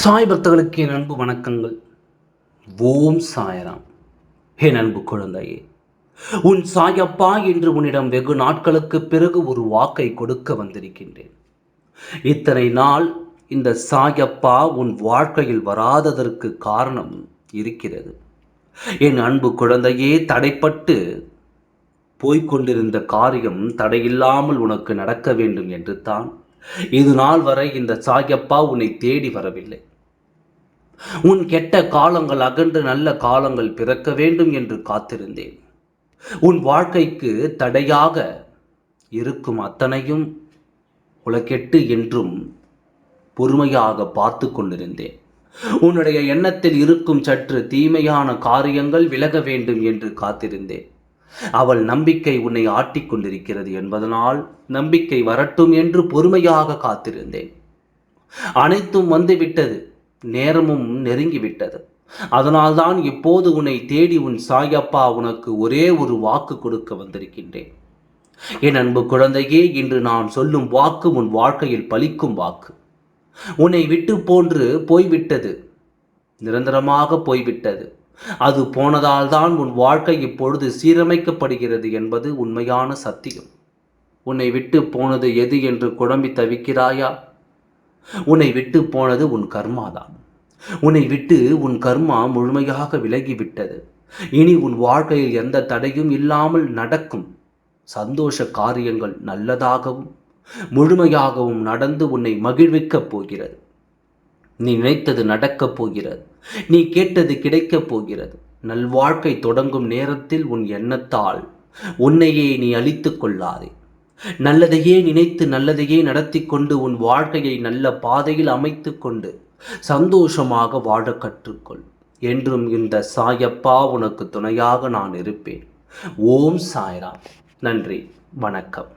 சாய் பக்தர்களுக்கு என் அன்பு வணக்கங்கள். ஓம் சாயராம். என் அன்பு குழந்தையே உன் சாயப்பா என்று உன்னிடம் வெகு நாட்களுக்கு பிறகு ஒரு வாக்கை கொடுக்க வந்திருக்கின்றேன். இத்தனை நாள் இந்த சாயப்பா உன் வாழ்க்கையில் வராததற்கு காரணம் இருக்கிறது. என் அன்பு குழந்தையே தடைப்பட்டு போய்க்கொண்டிருந்த காரியம் தடையில்லாமல் உனக்கு நடக்க வேண்டும் என்று தான் இது நாள் வரை இந்த சாயப்பா உன்னை தேடி வரவில்லை. உன் கெட்ட காலங்கள் அகன்று நல்ல காலங்கள் பிறக்க வேண்டும் என்று காத்திருந்தேன். உன் வாழ்க்கைக்கு தடையாக இருக்கும் அத்தனையும் உலகெட்டு என்றும் பொறுமையாக பார்த்து கொண்டிருந்தேன். உன்னுடைய எண்ணத்தில் இருக்கும் சற்று தீமையான காரியங்கள் விலக வேண்டும் என்று காத்திருந்தேன். அவள் நம்பிக்கை உன்னை ஆட்டிக்கொண்டிருக்கிறது என்பதனால் நம்பிக்கை வரட்டும் என்று பொறுமையாக காத்திருந்தேன். அனைத்தும் வந்துவிட்டது நேரமும் நெருங்கிவிட்டது. அதனால்தான் இப்போது உன்னை தேடி உன் சாயப்பா உனக்கு ஒரே ஒரு வாக்கு கொடுக்க வந்திருக்கின்றேன். என் அன்பு குழந்தையே இன்று நான் சொல்லும் வாக்கு உன் வாழ்க்கையில் பலிக்கும் வாக்கு. உன்னை விட்டு போன்று போய்விட்டது நிரந்தரமாக போய்விட்டது. அது போனதால் தான் உன் வாழ்க்கை இப்பொழுது சீரமைக்கப்படுகிறது என்பது உண்மையான சத்தியம். உன்னை விட்டு போனது எது என்று குழம்பி தவிக்கிறாயா? உன்னை விட்டு போனது உன் கர்மாதான். உன்னை விட்டு உன் கர்மா முழுமையாக விலகிவிட்டது. இனி உன் வாழ்க்கையில் எந்த தடையும் இல்லாமல் நடக்கும். சந்தோஷ காரியங்கள் நல்லதாகவும் முழுமையாகவும் நடந்து உன்னை மகிழ்விக்கப் போகிறது. நீ நினைத்தது நடக்கப் போகிறது. நீ கேட்டது கிடைக்கப் போகிறது. நல்வாழ்க்கை தொடங்கும் நேரத்தில் உன் எண்ணத்தால் உன்னையே நீ அழித்து கொள்ளாதே. நல்லதையே நினைத்து நல்லதையே நடத்தி கொண்டு உன் வாழ்க்கையை நல்ல பாதையில் அமைத்து கொண்டு சந்தோஷமாக வாழ கற்றுக்கொள். என்றும் இந்த சாயப்பா உனக்கு துணையாக நான் இருப்பேன். ஓம் சாய்ராம். நன்றி. வணக்கம்.